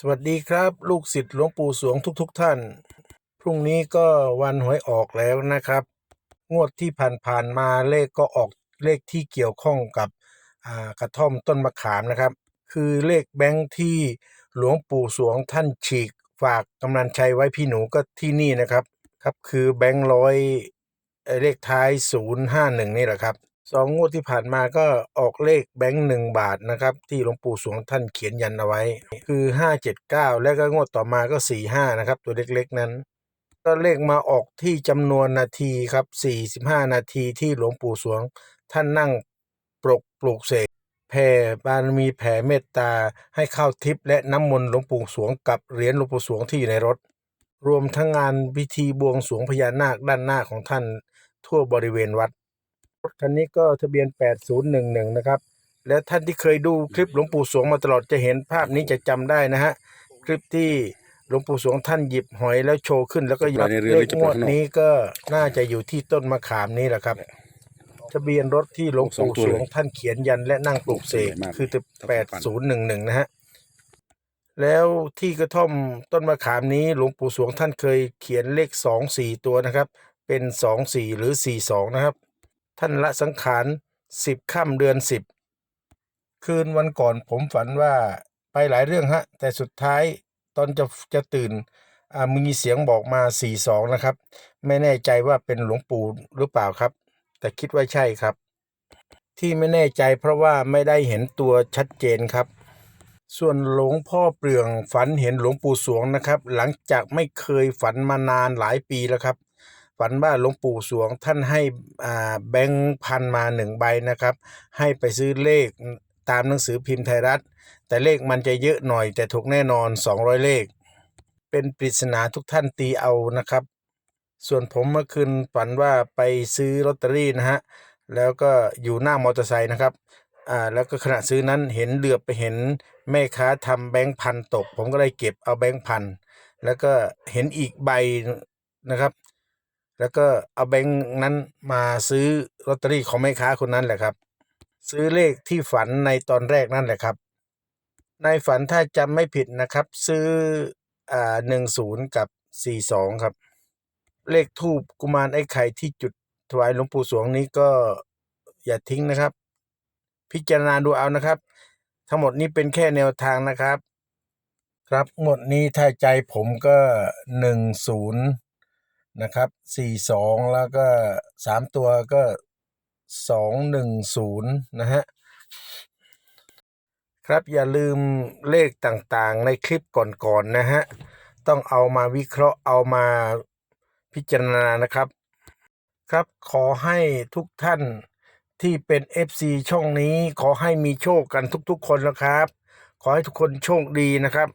สวัสดีครับ ลูกศิษย์หลวงปู่สวงทุกๆทท่าน พรุ่งนี้ก็วันหวยออกแล้วนะครับ งวดที่ผ่านๆมาเลขก็ออกเลขที่เกี่ยวข้องกับอ่ากระท่อมต้นมะขามนะครับ คือเลขแบงค์ที่หลวงปู่สวงท่านฉีก ฝากกำนันชัยไว้พี่หนูก็ที่นี่นะครับครับคือแบงค์ร้อยเอ่อเลขท้าย 051 นี่แหละครับ สองงวดที่ผ่านมาก็ออกเลขแบงค์หนึ่งบาทนะครับ ที่หลวงปู่สวงท่านเขียนยันเอาไว้ คือ579แล้วก็งวดต่อมาก็45นะครับ ตัวเล็กๆนั้น ก็เลขมาออกที่จำนวนนาทีครับ45นาทีที่หลวงปู่สวงท่านนั่งปลกปลูกเสกแผ่บารมีแผ่เมตตาให้เข้าทิพย์และน้ำมนต์หลวงปู่สวงกับเหรียญหลวงปู่สวงที่อยู่ในรถ รวมทั้งงานพิธีบวงสวงพญานาคด้านหน้าของท่านทั่วบริเวณวัด รถคันนี้ก็ทะเบียน 8011 นะครับ และท่านที่เคยดูคลิปหลวงปู่สวงมาตลอดจะเห็นภาพนี้จะจำได้นะฮะ คลิปที่หลวงปู่สวงท่านหยิบหอยแล้วโชว์ขึ้นแล้วก็ปล่อยในเรือเลหรืขอจะงปล่วอยดข้างนอกนี้ก็น่าจะอยู่ที่ต้นมะขามนี้แหละครับ ทะเบียนรถที่หลวงปู่สวงท่านเขียนยันและนั่งปลูกเสกสวยมากคือครับแปดศูนย์หนึ่งหนึ่งนะฮะ แล้วที่กระท่อมต้นมะขามนี้หลวงปู่สวงท่านเคยเขียนเลขสองสี่ตัวนะครับ เป็นสองสี่หรือสี่สองนะครับ ท่านละสังขารสิบค่ำเดือนสิบคืนวันก่อนผมฝันว่าไปหลายเรื่องฮะ แต่สุดท้ายตอนจะจะตื่นมีเสียงบอกมาสี่สองนะครับ ไม่แน่ใจว่าเป็นหลวงปู่หรือเปล่าครับ แต่คิดว่าใช่ครับ ที่ไม่แน่ใจเพราะว่าไม่ได้เห็นตัวชัดเจนครับ ส่วนหลวงพ่อเปลืองฝันเห็นหลวงปู่สวงนะครับ หลังจากไม่เคยฝันมานานหลายปีแล้วครับ ฝันว่าหลวงปู่สวงท่านให้อ่าแบงค์พันมาหนึ่งใบนะครับ ให้ไปซื้อเลขตามหนังสือพิมพ์ไทยรัฐ แต่เลขมันจะเยอะหน่อย แต่ถูกแน่นอน 200 เลข เป็นปริศนาทุกท่านตีเอานะครับ ส่วนผมเมื่อคืนฝันว่าไปซื้อลอตเตอรี่นะฮะแล้วก็อยู่หน้ามอเตอร์ไซค์นะครับอ่าแล้วก็ขณะซื้อนั้นเห็นเหลือบไปเห็นแม่ค้าทำแบงค์พันตก ผมก็เลยเก็บเอาแบงค์พันแล้วก็เห็นอีกใบนะครับ แล้วก็เอาแบงค์นั้นมาซื้อลอตเตอรี่ของแม่ค้าคนนั้นแหละครับ ซื้อเลขที่ฝันในตอนแรกนั่นแหละครับ ในฝันถ้าจำไม่ผิดนะครับ ซื้ออ่าหนึ่งศูนย์กับสี่สองครับ เลขทูบกุมารไอ้ไข่ที่จุดถวายหลวงปู่สวงนี้ก็อย่าทิ้งนะครับ พิจารณาดูเอานะครับ ทั้งหมดนี้เป็นแค่แนวทางนะครับ ครับหมดนี้ถ้าใจผมก็หนึ่งศูนย์ นะครับสี่สองแล้วก็สามตัวก็สองหนึ่งศูนย์นะฮะครับอย่าลืมเลขต่างๆ ในคลิปก่อนๆนะฮะต้องเอามาวิเคราะห์เอามาพิจารณานะครับ ครับขอให้ทุกท่านที่เป็น FC ช่องนี้ขอให้มีโชคกันทุกๆคนนะครับ ขอให้ทุกคนโชคดีนะครับ